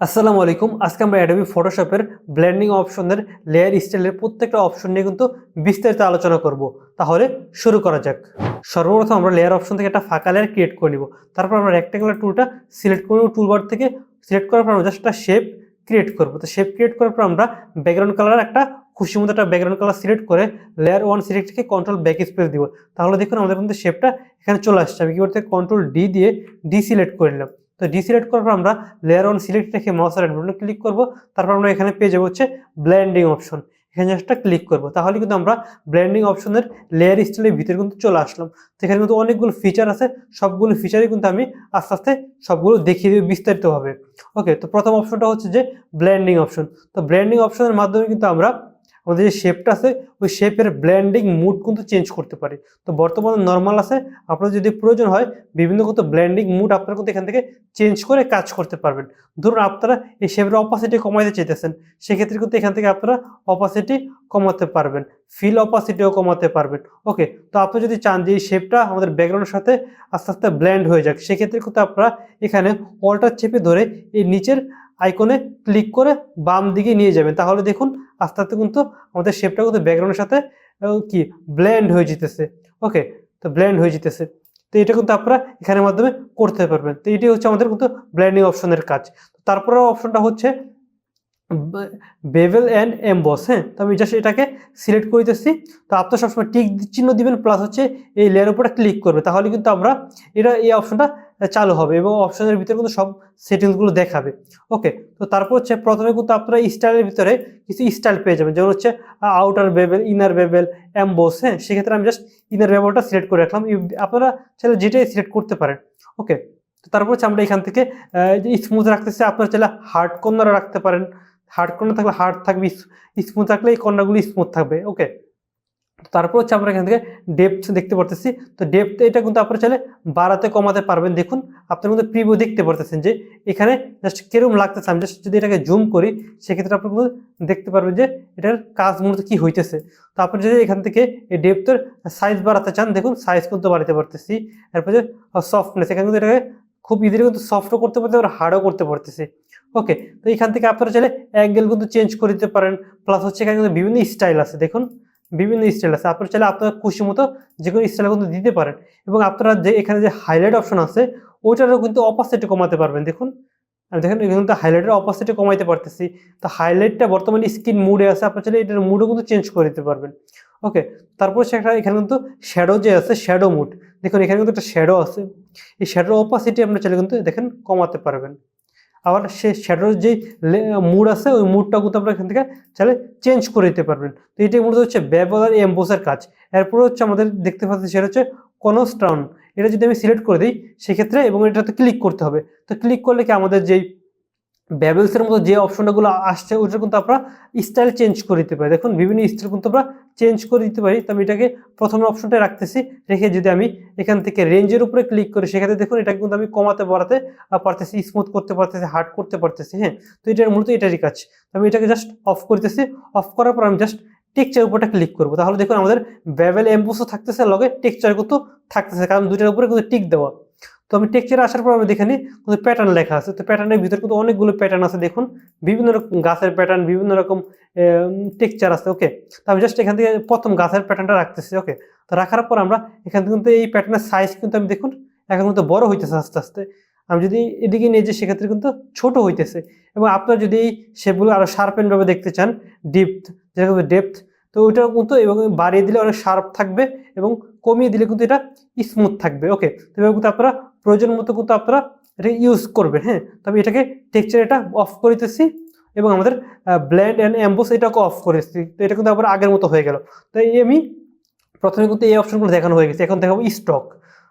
আসসালামু আলাইকুম। আজকে আমরা অ্যাডোবি ফটোশপের ব্লেন্ডিং অপশনের লেয়ার স্টাইলের প্রত্যেকটা অপশন নিয়ে কিন্তু বিস্তারিত আলোচনা করব। তাহলে শুরু করা যাক। সর্বপ্রথম আমরা লেয়ার অপশন থেকে একটা ফাঁকা লেয়ার ক্রিয়েট করে নিব। তারপর আমরা রেক্টেঙ্গুলার টুলটা সিলেক্ট করে টুলবার থেকে। সিলেক্ট করার পর আমরা জাস্ট একটা শেপ ক্রিয়েট করব। তো শেপ ক্রিয়েট করার পর আমরা ব্যাকগ্রাউন্ড কালার একটা খুশি মতো একটা ব্যাকগ্রাউন্ড কালার সিলেক্ট করে লেয়ার ওয়ান সিলেক্ট থেকে কন্ট্রোল ব্যাক স্পেস দিব। তাহলে দেখুন আমাদের কিন্তু শেপটা এখানে চলে আসছে। আমি কি করতে কন্ট্রোল ডি দিয়ে ডি সিলেক্ট করে নিলাম। তো ডি সিলেক্ট করার পর আমরা লেয়ার ওয়ান সিলেক্ট রেখে মাউস রাইট বাটনে ক্লিক করব। তারপর আমরা এখানে পেয়ে যাব হচ্ছে ব্লেন্ডিং অপশন এখানে জাস্ট ক্লিক করব। তাহলে কিন্তু আমরা ব্লেন্ডিং অপশনের লেয়ার স্টাইলের ভিতরে কিন্তু চলে আসলাম। তো এখানে কিন্তু অনেকগুলো ফিচার আছে। সবগুলো ফিচারই কিন্তু আমি আস্তে আস্তে সবগুলো দেখিয়ে দেবো বিস্তারিতভাবে। ওকে তো প্রথম অপশনটা হচ্ছে যে ব্লেন্ডিং অপশন তো ব্লেন্ডিং অপশনের মাধ্যমে কিন্তু আমরা আমাদের যে শেপটা আছে, ওই শেপের ব্ল্যান্ডিং মুড কিন্তু চেঞ্জ করতে পারি। তো বর্তমানে নর্মাল আছে, আপনার যদি প্রয়োজন হয়, বিভিন্ন কিন্তু ব্ল্যান্ডিং মুড আপনারা কিন্তু এখান থেকে চেঞ্জ করে কাজ করতে পারবেন। ধরুন আপনারা এই শেপের অপাসিটি কমাইতে চাইতেছেন, সেক্ষেত্রে কিন্তু এখান থেকে আপনারা অপাসিটি কমাতে পারবেন ফিল অপাসিটিও কমাতে পারবেন। ওকে তো আপনি যদি চান যে এই শেপটা আমাদের ব্যাকগ্রাউন্ডের সাথে আস্তে আস্তে ব্ল্যান্ড হয়ে যাক, সেক্ষেত্রে কিন্তু আপনারা এখানে অল্টার চেপে ধরে এই নিচের আইকনে ক্লিক করে বাম দিকে নিয়ে যাবেন। তাহলে দেখুন আস্তে আস্তে কিন্তু আমাদের শেপটা কিন্তু ব্যাকগ্রাউন্ডের সাথে কি ব্লেন্ড হয়ে যেতেছে। ওকে তো ব্ল্যান্ড হয়ে যেতেছে। তো এটা কিন্তু আপনারা এখানের মাধ্যমে করতে পারবেন। তো এটি হচ্ছে আমাদের কিন্তু ব্ল্যান্ডিং অপশনের কাজ। তারপরে অপশনটা হচ্ছে বেভেল অ্যান্ড এমবস হ্যাঁ? তো আমি জাস্ট এটাকে সিলেক্ট করে দিতেছি তো আপনার সবসময় টিক চিহ্ন দিবেন প্লাস হচ্ছে এই লেয়ার উপরে ক্লিক করবে। তাহলে কিন্তু আমরা এটা, এই অপশনটা চালু হবে এবং অপশনের ভিতরে কিন্তু সব সেটিংসগুলো দেখাবে। ওকে তো তারপর হচ্ছে প্রথমে কিন্তু আপনারা স্টাইলের ভিতরে কিছু স্টাইল পেয়ে যাবেন। যেমন হচ্ছে outer bevel inner bevel emboss হ্যাঁ? সেক্ষেত্রে আমি জাস্ট ইনার বেবেলটা সিলেক্ট করে রাখলাম। আপনারা চাইলে যেটাই সিলেক্ট করতে পারেন। ওকে তো তারপর হচ্ছে আমরা এখান থেকে স্মুথ রাখতেছি, আপনারা চাইলে হার্ড কর্নার রাখতে পারেন। হার্ড কর্নার থাকলে হার্ড থাকবে স্মুথ থাকলে এই কর্নারগুলো স্মুথ থাকবে ওকে তারপর হচ্ছে আমরা এখান থেকে ডেপথ দেখতে পারতেছি, তো ডেপথ এটা কিন্তু আপনারা চাইলে বাড়াতে, কমাতে পারবেন। দেখুন, আপনার মধ্যে প্রিভিউ দেখতে পারতেছেন যে এখানে জাস্ট কীরকম লাগতেছে। আমি জাস্ট যদি এটাকে জুম করি, সেক্ষেত্রে আপনি কিন্তু দেখতে পারবেন যে এটার কাজ মূলত কী হইতেছে। তো আপনি যদি এখান থেকে এই ডেপথের সাইজ বাড়াতে চান, দেখুন সাইজ কিন্তু বাড়াতে পারতেছি। এরপর যে সফটনেস এখানে কিন্তু এটাকে খুব ইজিলি কিন্তু সফটও করতে পারতেছি, আবার হার্ডও করতে পারতেছি। ওকে তো এখান থেকে আপনারা চাইলে অ্যাঙ্গেল কিন্তু চেঞ্জ করে দিতে পারেন প্লাস হচ্ছে এখানে কিন্তু বিভিন্ন স্টাইল আছে, দেখুন, বিভিন্ন স্টাইল আছে। আপনারা চাইলে আপনার খুশি মতো যে কোনো স্টাইল কিন্তু দিতে পারেন। এবং আপনারা যে এখানে যে হাইলাইট অপশন আছে, ওইটারও কিন্তু অপাসিটি কমাতে পারবেন, দেখুন। আমি দেখেন, এখানে কিন্তু হাইলাইটের অপাসিটি কমাইতে পারতেছি। তো হাইলাইটটা বর্তমানে স্ক্রিন মুডে আছে, আপনার চাইলে এটার মুডও কিন্তু চেঞ্জ করে দিতে পারবেন। ওকে তারপর সেটা এখানে কিন্তু শ্যাডো যে আছে শ্যাডো মুড দেখুন, এখানে কিন্তু একটা শ্যাডো আছে। এই শ্যাডোর অপাসিটি আপনার চাইলে কিন্তু, দেখেন, কমাতে পারবেন। আবার সে শ্যাডোর যেই মুড আছে, ওই মুডটা কিন্তু আপনারা এখান থেকে চাইলে চেঞ্জ করে দিতে পারবেন। তো এটাই মূলত হচ্ছে ব্যবহার এম্বোসের কাজ। এরপরে হচ্ছে আমাদের দেখতে পাচ্ছি সেটা হচ্ছে কনস্টাউন এটা যদি আমি সিলেক্ট করে দিই, সেক্ষেত্রে এবং এটাতে ক্লিক করতে হবে। তো ক্লিক করলে কি আমাদের যেই ব্যাবেলসের মতো যে অপশনগুলো আসছে, ওটা কিন্তু আমরা স্টাইল চেঞ্জ করে দিতে পারি। দেখুন, বিভিন্ন স্টাইল কিন্তু আমরা চেঞ্জ করে দিতে পারি। তো আমি এটাকে প্রথমে অপশনটা রাখতেছি। রেখে যদি আমি এখান থেকে রেঞ্জের উপরে ক্লিক করি, সেক্ষেত্রে দেখুন, এটাকে কিন্তু আমি কমাতে, বাড়াতে পারতেছি স্মুথ করতে পারতেছি হার্ড করতে পারতেছি হ্যাঁ? তো এটার মূলত এটারই কাজ। তো আমি এটাকে জাস্ট অফ করতেছি। অফ করার পর আমি জাস্ট টেক্সচার উপরটা ক্লিক করব। তাহলে দেখুন আমাদের ব্যাবেল এম্বোসও থাকতেছে লগে টেক্সচার কিন্তু থাকতেছে, কারণ দুইটার উপরে কিন্তু টিক দেওয়া। তো আমি টেক্সচার আসার পর আমি দেখে নিই, কিন্তু প্যাটার্ন লেখা আছে। তো প্যাটার্নের ভিতরে কিন্তু অনেকগুলো প্যাটার্ন আছে, দেখুন। বিভিন্ন রকম গাছের প্যাটার্ন বিভিন্ন রকম টেক্সচার আছে ওকে তো আমি জাস্ট এখান থেকে প্রথম গাছের প্যাটার্নটা রাখতেছি ওকে তো রাখার পর আমরা এখান থেকে কিন্তু এই প্যাটার্নের সাইজ কিন্তু আমি দেখুন, এখন কিন্তু বড় হইতেছে আস্তে আস্তে। আমি যদি এদিকে নিয়ে যাই, সেক্ষেত্রে কিন্তু ছোট হইতেছে। এবং আপনার যদি এই শেপগুলো আরও শার্পেনভাবে দেখতে চান ডিপথ যেরকম ডেপথ তো ওইটাও কিন্তু এবং বাড়িয়ে দিলে অনেক শার্প থাকবে এবং কমিয়ে দিলে কিন্তু এটা স্মুথ থাকবে। ওকে তো এভাবে কিন্তু আপনারা প্রয়োজন মতো কিন্তু আপনারা এটা ইউজ করবেন হ্যাঁ? তবে এটাকে টেক্সচার এটা অফ করিতেছি এবং আমাদের ব্ল্যান্ড অ্যান্ড অ্যাম্বোস এটাকে অফ করে দিচ্ছি তো এটা কিন্তু আবার আগের মতো হয়ে গেল। তো এই আমি প্রথমে কিন্তু এই অপশনগুলো দেখানো হয়ে গেছে। এখন দেখাবো স্টক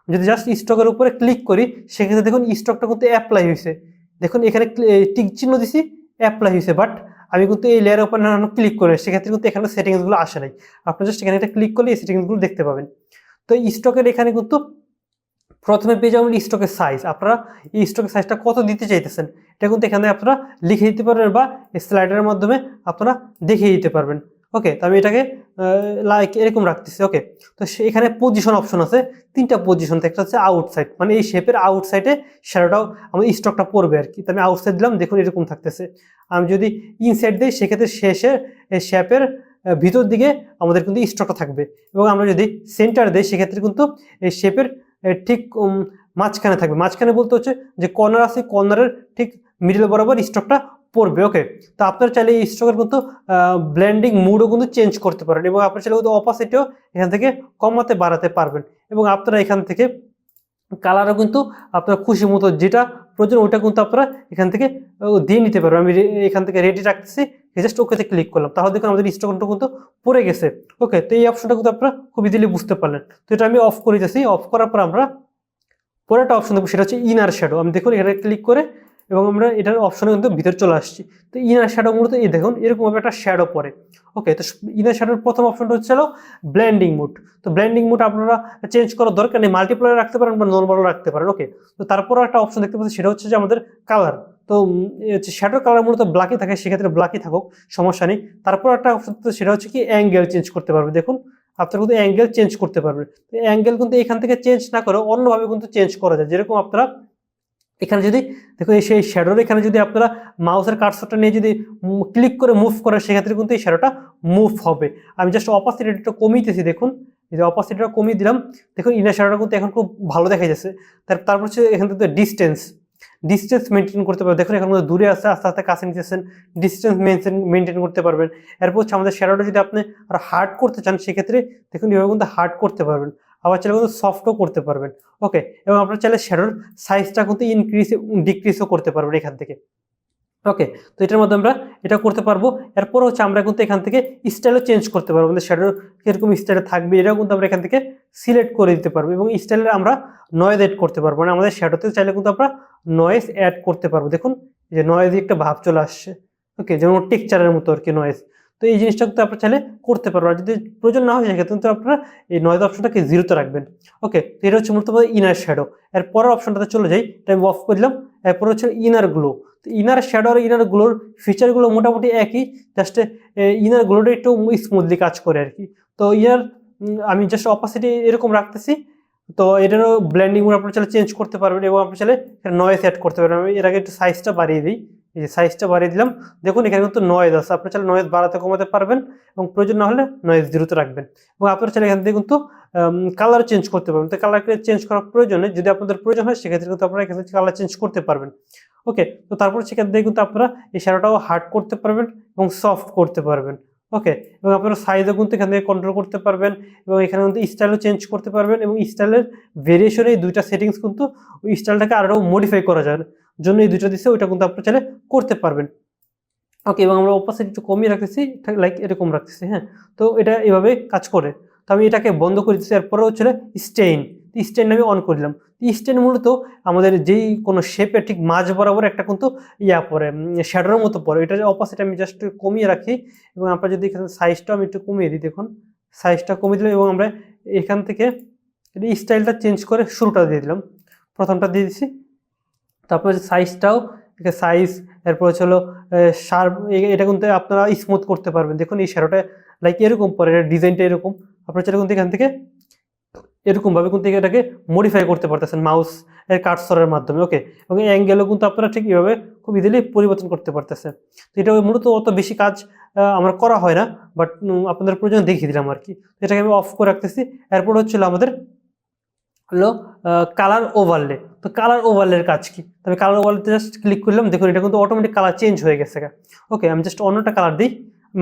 যদি জাস্ট স্টকের উপরে ক্লিক করি, সেক্ষেত্রে দেখুন স্টকটা কিন্তু অ্যাপ্লাই হয়েছে। দেখুন এখানে টিক চিহ্ন দিছি অ্যাপ্লাই হয়েছে। বাট আমি কিন্তু এই লেয়ারের উপর ক্লিক করে সেক্ষেত্রে কিন্তু এখানে সেটিংসগুলো আসে নাই। আপনি জাস্ট এখানে একটা ক্লিক করলে এই সেটিংসগুলো দেখতে পাবেন। তো স্টকের এখানে কিন্তু প্রথমে পেয়ে যাবেন স্টকের সাইজ আপনারা এই স্টকের সাইজটা কত দিতে চাইতেছেন? এটা কিন্তু এখানে আপনারা লিখে দিতে পারবেন বা স্লাইডারের মাধ্যমে আপনারা দেখিয়ে দিতে পারবেন। ওকে তো আমি এটাকে লাইক এরকম রাখতেছি ওকে তো এখানে পজিশন অপশন আছে, তিনটা পজিশন একটা হচ্ছে আউটসাইড মানে এই শেপের আউটসাইডে শ্যাডোটাও আমার স্টকটা পড়বে আর কি তো আমি আউটসাইড দিলাম, দেখুন এরকম থাকতেছে। আমি যদি ইনসাইড দিই, সেক্ষেত্রে শেষে শেপের ভিতর দিকে আমাদের কিন্তু স্টকটা থাকবে। এবং আমরা যদি সেন্টার দিই, সেক্ষেত্রে কিন্তু এই শেপের ঠিক মাঝখানে থাকবে। মাঝখানে বলতে হচ্ছে যে কর্নার আছে কর্নারের ঠিক মিডল বরাবর স্টকটা পড়বে ওকে তো আপনারা চাইলে এই স্টকের কিন্তু ব্লেন্ডিং মুডও কিন্তু চেঞ্জ করতে পারেন এবং আপনারা চাইলে কিন্তু অপাসিটিও এখান থেকে কমাতে, বাড়াতে পারবেন এবং আপনারা এখান থেকে কালারও কিন্তু আপনার খুশি মতো যেটা প্রয়োজন ওটা কিন্তু আপনারা এখান থেকে দিয়ে নিতে পারবেন। আমি এখান থেকে রেডি রাখতেছি জাস্ট ওকেতে ক্লিক করলাম। তাহলে দেখুন আমাদের স্টকটা কিন্তু পড়ে গেছে ওকে তো এই অপশনটা কিন্তু আপনারা খুব ইজিলি বুঝতে পারলেন। তো এটা আমি অফ করে দিতেছি। অফ করার পর আমরা পরে একটা অপশন দেখব সেটা হচ্ছে ইনার শ্যাডো আমি দেখুন এখানে ক্লিক করে এবং আমরা এটার অপশনে কিন্তু ভিতরে চলে আসছি। তো ইনার শ্যাডো মূলত এই দেখুন, এরকমভাবে একটা শ্যাডো পড়ে। ওকে তো ইনার শ্যাডোর প্রথম অপশনটা হচ্ছে ব্ল্যান্ডিং মুড তো ব্ল্যান্ডিং মুড আপনারা চেঞ্জ করার দরকার নেই মাল্টিপ্লায়ার রাখতে পারেন বা নর্মালও রাখতে পারেন ওকে তো তারপর একটা অপশন দেখতে পাচ্ছি, সেটা হচ্ছে যে আমাদের কালার তো হচ্ছে শ্যাডোর কালার মূলত ব্ল্যাকই থাকে, সেক্ষেত্রে ব্ল্যাকই থাকুক, সমস্যা নেই। তারপর একটা অপশন সেটা হচ্ছে কি অ্যাঙ্গেল চেঞ্জ করতে পারবে। দেখুন, আপনারা কিন্তু অ্যাঙ্গেল চেঞ্জ করতে পারবেন। অ্যাঙ্গেল কিন্তু এখান থেকে চেঞ্জ না করে অন্যভাবে কিন্তু চেঞ্জ করা যায়, যেরকম আপনারা এখানে যদি দেখুন এই সেই শ্যাডোর এখানে যদি আপনারা মাউসের কার্সরটা নিয়ে যদি ক্লিক করে মুভ করেন, সেক্ষেত্রে কিন্তু এই শ্যাডোটা মুভ হবে। আমি জাস্ট অপাসিটিটা কমিয়েতেছি, দেখুন। এই যে অপাসিটিটা কমিয়ে দিলাম, দেখুন ইনার শ্যাডোটা কিন্তু এখন খুব ভালো দেখা যাচ্ছে। তার, তারপর হচ্ছে এখান থেকে ডিস্টেন্স ডিস্টেন্স মেনটেন করতে পারবেন। দেখুন এখন দূরে আসছে আস্তে আস্তে কাছে নিতেছেন ডিস্টেন্স মেনটেন মেনটেন করতে পারবেন। এরপর হচ্ছে আমাদের শ্যাডোটা যদি আপনি আর হার্ড করতে চান, সেক্ষেত্রে দেখুন এভাবে কিন্তু হার্ড করতে পারবেন। আবার চাইলে কিন্তু সফটও করতে পারবেন। ওকে এবং আপনার চাইলে শ্যাডোর সাইজটা কিন্তু ইনক্রিজ ডিক্রিজও করতে পারবেন এখান থেকে। ওকে তো এটার মধ্যে আমরা এটা করতে পারব। এরপর হচ্ছে আমরা কিন্তু এখান থেকে স্টাইলও চেঞ্জ করতে পারব। আমাদের শ্যাডোর কীরকম স্টাইলে থাকবে, এটাও কিন্তু আমরা এখান থেকে সিলেক্ট করে দিতে পারব এবং স্টাইলের আমরা নয়েজ এড করতে পারব। মানে আমাদের শ্যাডোতে চাইলে কিন্তু আমরা নয়েজ অ্যাড করতে পারব। দেখুন যে নয়েজ একটা ভাব চলে আসছে। ওকে যেমন টেকচারের মতো আর কি নয়েজ তো এই জিনিসটা কিন্তু আপনারা চাইলে করতে পারব আর যদি প্রয়োজন না হয়, সেক্ষেত্রে কিন্তু আপনারা এই নয়েজ অপশনটাকে জিরোতে রাখবেন। ওকে তো এটা হচ্ছে মূলত ইনার শ্যাডো এর পরের অপশনটাতে চলে যাই, এটা আমি অফ করে দিলাম। এরপর হচ্ছে ইনার গ্লো তো ইনার শ্যাডো আর ইনার গ্লোর ফিচারগুলো মোটামুটি একই জাস্ট ইনার গ্লোটা একটু স্মুথলি কাজ করে আর কি তো ইনার আমি জাস্ট অপাসিটি এরকম রাখতেছি। তো এটারও ব্ল্যান্ডিং আপনারা চাইলে চেঞ্জ করতে পারবেন এবং আপনি চাইলে নয়েজ অ্যাড করতে পারবেন। আমি এর আগে একটু সাইজটা বাড়িয়ে দিই। এই যে সাইজটা বাড়িয়ে দিলাম। দেখুন, এখানে কিন্তু নয়েজ আছে। আপনার চাইলে নয়েজ বাড়াতে কমাতে পারবেন এবং প্রয়োজন না হলে নয়েজ দ্রুত রাখবেন। এবং আপনার চাইলে এখান থেকে কিন্তু কালার চেঞ্জ করতে পারবেন। তো কালার চেঞ্জ করার প্রয়োজনে যদি আপনাদের প্রয়োজন হয়, সেক্ষেত্রে কিন্তু আপনারা এখান থেকে কালার চেঞ্জ করতে পারবেন। ওকে তো তারপর সেখান থেকে কিন্তু আপনারা এই শ্যাডোটাও হার্ড করতে পারবেন এবং সফট করতে পারবেন। ওকে এবং আপনারা সাইজও কিন্তু এখান থেকে কন্ট্রোল করতে পারবেন এবং এখানে কিন্তু স্টাইলও চেঞ্জ করতে পারবেন এবং স্টাইলের ভেরিয়েশনে এই দুইটা সেটিংস কিন্তু ওই স্টাইলটাকে আরও মডিফাই করা যায়। জন্য এই দুইটা দিচ্ছে, ওইটা কিন্তু আপনারা চাইলে করতে পারবেন। ওকে এবং আমরা অপোজিট একটু কমিয়ে রাখতেছি লাইক এরকম রাখতেছি হ্যাঁ? তো এটা এভাবে কাজ করে। তো আমি এটাকে বন্ধ করে দিচ্ছি এরপরে হচ্ছে স্টেইন স্টেইন আমি অন করলাম স্টেইন মূলত আমাদের যেই কোনো শেপে ঠিক মাঝ বরাবর একটা কিন্তু ইয়া পরে শ্যাডোর মতো পরে এটা অপোজিট আমি জাস্ট কমিয়ে রাখি এবং আমরা যদি এখানে সাইজটা আমি একটু কমিয়ে দিই, দেখুন। সাইজটা কমিয়ে দিলাম এবং আমরা এখান থেকে স্টাইলটা চেঞ্জ করে শুরুটা দিয়ে দিলাম। প্রথমটা দিয়ে দিছি। তারপর সাইজটাও সাইজ এরপর হচ্ছে হলো শার্প এটা কিন্তু আপনারা স্মুথ করতে পারবেন। দেখুন এই শ্যাডোটা লাইক এরকম পরে ডিজাইনটা এরকম। আপনারা চাইলে কিন্তু এখান থেকে এরকমভাবে কিন্তু এটাকে মডিফাই করতে পারতেছেন মাউস এর কাটসরের মাধ্যমে ওকে এবং অ্যাঙ্গেলও কিন্তু আপনারা ঠিক এইভাবে খুব ইজিলি পরিবর্তন করতে পারতেছে তো এটা মূলত অত বেশি কাজ আমার করা হয় না বাট আপনাদের প্রয়োজন দেখিয়ে দিলাম আর কি এটাকে আমি অফ করে রাখতেছি। এরপর হচ্ছিল আমাদের হলো কালার ওভারলে তো কালার ওভারলের কাজ কি? তবে কালার ওভারলেতে জাস্ট ক্লিক করলাম, দেখুন এটা কিন্তু অটোমেটিক কালার চেঞ্জ হয়ে গেছে ওকে আমি জাস্ট অন্যটা কালার দিই।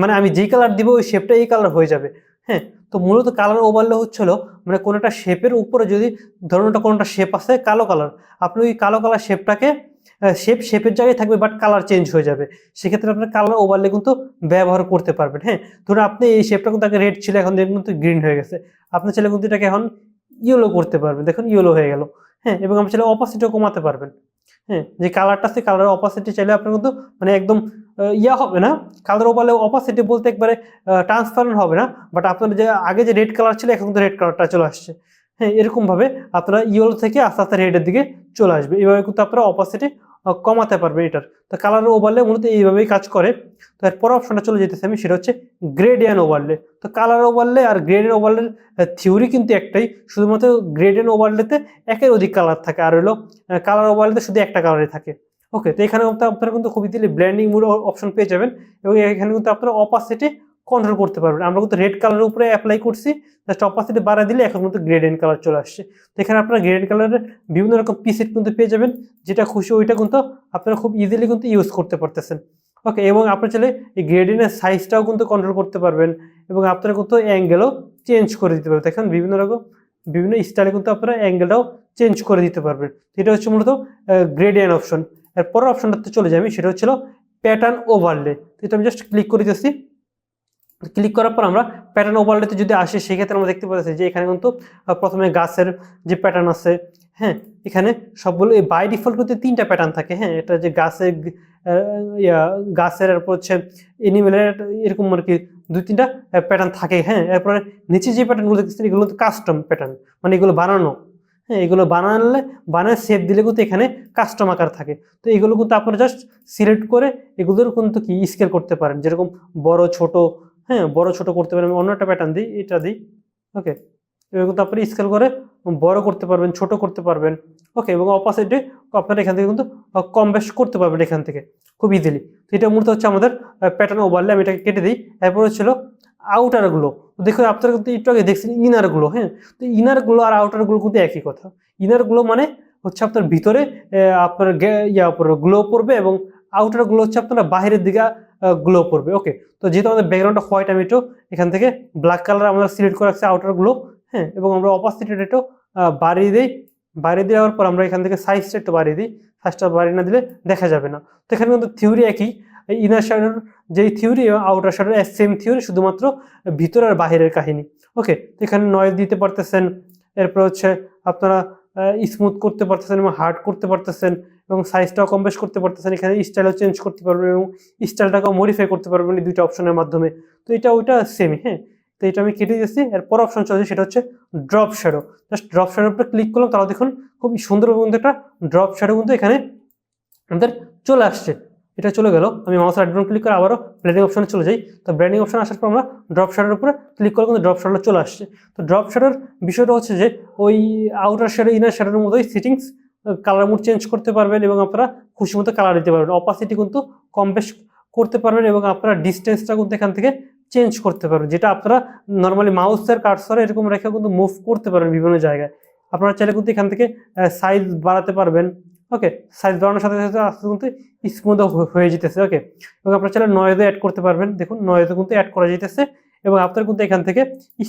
মানে আমি যেই কালার দিব, ওই শেপটা এই কালার হয়ে যাবে। হ্যাঁ তো মূলত কালার ওভারলে হচ্ছিল মানে কোনো একটা শেপের উপরে যদি ধরুন ওটা কোনোটা শেপ আছে, কালো কালার আপনি ওই কালো কালার শেপটাকে শেপ শেপের জায়গায় থাকবে বাট কালার চেঞ্জ হয়ে যাবে। সেক্ষেত্রে আপনার কালার ওভারলে কিন্তু ব্যবহার করতে পারবেন হ্যাঁ? ধরুন আপনি এই শেপটা কিন্তু আগে রেড ছিল, এখন দেখুন কিন্তু গ্রিন হয়ে গেছে। আপনি চাইলে কিন্তু এটাকে এখন ইয়েলো করতে পারবেন দেখুন ইয়েলো হয়ে গেল হ্যাঁ? এবং আপনি চাইলে অপাসিটিও কমাতে পারবেন হ্যাঁ? যে কালারটা আছে কালারের অপাসিটি চাইলে আপনার কিন্তু মানে একদম ইয়া হবে না। কালার ওপালে অপাসিটি বলতে একবারে ট্রান্সপারেন্ট হবে না। বাট আপনার যে আগে যে রেড কালার ছিল, এখন তো রেড কালারটা চলে আসছে। হ্যাঁ এরকমভাবে আপনারা ইয়েলো থেকে আস্তে আস্তে রেডের দিকে চলে আসবে। এইভাবে কিন্তু আপনারা অপাসিটি কমাতে পারবে এটার। তো কালার ওভারলে মূলত এইভাবেই কাজ করে। তো এর পর অপশনটা চলে যেতেছে আমি, সেটা হচ্ছে গ্রেডিয়ান ওভারলে তো কালার ওভারলে আর গ্রেডিয়ান ওভারলের থিওরি কিন্তু একটাই। শুধুমাত্র গ্রেডিয়ান ওভারলেতে একের অধিক কালার থাকে। আর হলো কালার ওভারলেতে শুধু একটা কালারই থাকে। ওকে তো এখানে কিন্তু আপনারা কিন্তু খুব ইজিলি ব্ল্যান্ডিং মুড অপশন পেয়ে যাবেন এবং এখানে কিন্তু আপনারা অপাসিটি কন্ট্রোল করতে পারবেন। আমরা কিন্তু রেড কালারের উপরে অ্যাপ্লাই করছি জাস্ট অপাসিটি বাড়া দিলে এখন কিন্তু গ্রেডিয়ান কালার চলে আসছে। তো এখানে আপনারা গ্রেডিয়ান কালারের বিভিন্ন রকম পিসেট কিন্তু পেয়ে যাবেন, যেটা খুশি ওইটা কিন্তু আপনারা খুব ইজিলি কিন্তু ইউজ করতে পারতেছেন। ওকে এবং আপনার চাইলে এই গ্রেডিয়ানের সাইজটাও কিন্তু কন্ট্রোল করতে পারবেন এবং আপনারা কিন্তু অ্যাঙ্গেলও চেঞ্জ করে দিতে পারবেন। দেখেন বিভিন্ন রকম, বিভিন্ন স্টাইলে কিন্তু আপনারা অ্যাঙ্গেলটাও চেঞ্জ করে দিতে পারবেন। এটা হচ্ছে মূলত গ্রেডিয়ান অপশন এর পরের অপশনটাতে চলে আমি সেটা হচ্ছিল প্যাটার্ন ওভারলে তো এটা আমি জাস্ট ক্লিক করে দিতেছি ক্লিক করার পর আমরা প্যাটার্ন ওভারলেতে যদি আসি, সেক্ষেত্রে আমরা দেখতে পাচ্ছি যে এখানে কিন্তু প্রথমে গাছের যে প্যাটার্ন আছে হ্যাঁ এখানে সবগুলো, এই বাই ডিফল্ট কিন্তু তিনটা প্যাটার্ন থাকে হ্যাঁ এটা যে গাছের গাছের এরপর হচ্ছে এনিমেলের এরকম আর কি দুই তিনটা প্যাটার্ন থাকে হ্যাঁ এরপরে নিচে যে প্যাটার্নগুলো দেখতেছেন, এগুলো কাস্টম প্যাটার্ন মানে এগুলো বানানো। হ্যাঁ এগুলো বানালে, বানায় সেভ দিলে কিন্তু এখানে কাস্টম আকার থাকে। তো এগুলো কিন্তু আপনারা জাস্ট সিলেক্ট করে এগুলোর কিন্তু কি স্কেল করতে পারেন। যেরকম বড়, ছোট হ্যাঁ বড়, ছোট করতে পারেন। অন্য একটা প্যাটার্ন দিই, এটা দিই ওকে এবার কিন্তু আপনি স্কেল করে বড় করতে পারবেন, ছোট করতে পারবেন ওকে এবং অপোজিটে আপনারা এখান থেকে কিন্তু কম বেশ করতে পারবেন এখান থেকে, খুব ইজিলি তো এটা মূলত হচ্ছে আমাদের প্যাটার্ন ওভারলে আমি এটাকে কেটে দিই। এরপর হচ্ছিল আউটারগুলো দেখুন, আপনারা কিন্তু একটু আগে দেখছেন ইনারগুলো হ্যাঁ? তো ইনারগুলো আর আউটারগুলো কিন্তু একই কথা। ইনারগুলো মানে হচ্ছে আপনার ভিতরে আপনার ইয়া গ্লো পড়বে এবং আউটারগুলো হচ্ছে আপনারা বাইরের দিকে গ্লো পড়বে। ওকে তো যেহেতু আমাদের ব্যাকগ্রাউন্ডটা হোয়াইট আমি একটু এখান থেকে ব্ল্যাক কালার আমরা সিলেক্ট করে রাখছি আউটারগুলো হ্যাঁ? এবং আমরা অপাসিটিটা একটু বাড়িয়ে দিই। বাড়িয়ে দেওয়ার পর আমরা এখান থেকে সাইজটা একটু বাড়িয়ে দিই। সাইজটা বাড়িয়ে না দিলে দেখা যাবে না। তো এখানে কিন্তু থিওরি একই। ইনার যেই থিওরি এবং আউটার শ্যাডোর সেম থিওরি শুধুমাত্র ভিতর আর বাহিরের কাহিনী। ওকে এখানে নয়েজ দিতে পারতেছেন, এরপর হচ্ছে আপনারা স্মুথ করতে পারতেছেন এবং হার্ড করতে পারতেছেন এবং সাইজটাও কম বেশ করতে পারতেছেন। এখানে স্টাইলও চেঞ্জ করতে পারবেন এবং স্টাইলটাকেও মডিফাই করতে পারবেন এই দুইটা অপশনের মাধ্যমে। তো এটা ওইটা সেমই হ্যাঁ? তো এটা আমি কেটে দিয়েছি। এরপর অপশন চলছে সেটা হচ্ছে ড্রপ শ্যাডো জাস্ট ড্রপ শ্যাডোর উপরে ক্লিক করলাম, তাহলে দেখুন খুব সুন্দর কিন্তু একটা ড্রপ শ্যাডো কিন্তু এখানে আমাদের চলে আসছে। এটা চলে গেল। আমি মাউসের রাইট ক্লিক করে আবারও ব্র্যান্ডিং অপশনে চলে যাই। তো ব্র্যান্ডিং অপশন আসার পর আমরা ড্রপ শ্যাডোর উপরে ক্লিক করে কিন্তু ড্রপ শ্যাডো চলে আসছে। তো ড্রপ শ্যাডোর বিষয়টা হচ্ছে যে, ওই আউটার শ্যাডো ইনার শ্যাডোর মতোই সিটিংস কালার মুড চেঞ্জ করতে পারবেন এবং আপনারা খুশি মতো কালার দিতে পারবেন। অপাসিটি কিন্তু কম বেশ করতে পারবেন এবং আপনারা ডিস্টেন্সটা কিন্তু এখান থেকে চেঞ্জ করতে পারবেন। যেটা আপনারা নর্মালি মাউসের কার্সরে এরকম রেখে কিন্তু মুভ করতে পারবেন বিভিন্ন জায়গায়। আপনারা চাইলে কিন্তু এখান থেকে সাইজ বাড়াতে পারবেন। ওকে সাইজ বাড়ানোর সাথে সাথে আস্তে কিন্তু স্মুথ হয়ে যেতেছে ওকে এবং আপনারা চাইলে নয়েজও অ্যাড করতে পারবেন। দেখুন নয়েজও কিন্তু অ্যাড করা যেতেছে এবং আপনারা কিন্তু এখান থেকে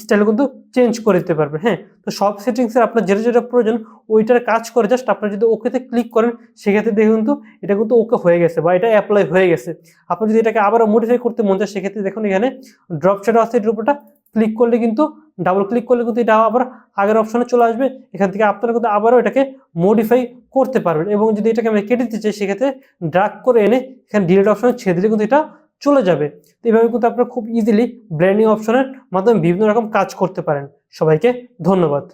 স্টাইল কিন্তু চেঞ্জ করে দিতে পারবেন হ্যাঁ? তো সব সেটিংসের আপনার যেটা যেটা প্রয়োজন, ওইটার কাজ করে জাস্ট আপনারা যদি ওকেতে ক্লিক করেন, সেক্ষেত্রে দেখুন কিন্তু এটা কিন্তু ওকে হয়ে গেছে বা এটা অ্যাপ্লাই হয়ে গেছে। আপনি যদি এটাকে আবারও মডিফাই করতে মন চায়, সেক্ষেত্রে দেখুন এখানে ড্রপ শ্যাডো আছে এটার উপরটা ক্লিক করলে কিন্তু ডাবল ক্লিক করলে কিন্তু এটা আবার আগের অপশনে চলে আসবে। এখান থেকে আপনারা কিন্তু আবারও এটাকে মডিফাই করতে পারবেন এবং যদি এটাকে আমরা কেটে দিতে চাই, সেক্ষেত্রে ড্রাগ করে এনে এখানে ডিলেট অপশনে ছেড়ে দিলে কিন্তু এটা চলে যাবে। তো এইভাবে কিন্তু আপনারা খুব ইজিলি ব্র্যান্ডিং অপশনের মাধ্যমে বিভিন্ন রকম কাজ করতে পারেন। সবাইকে ধন্যবাদ।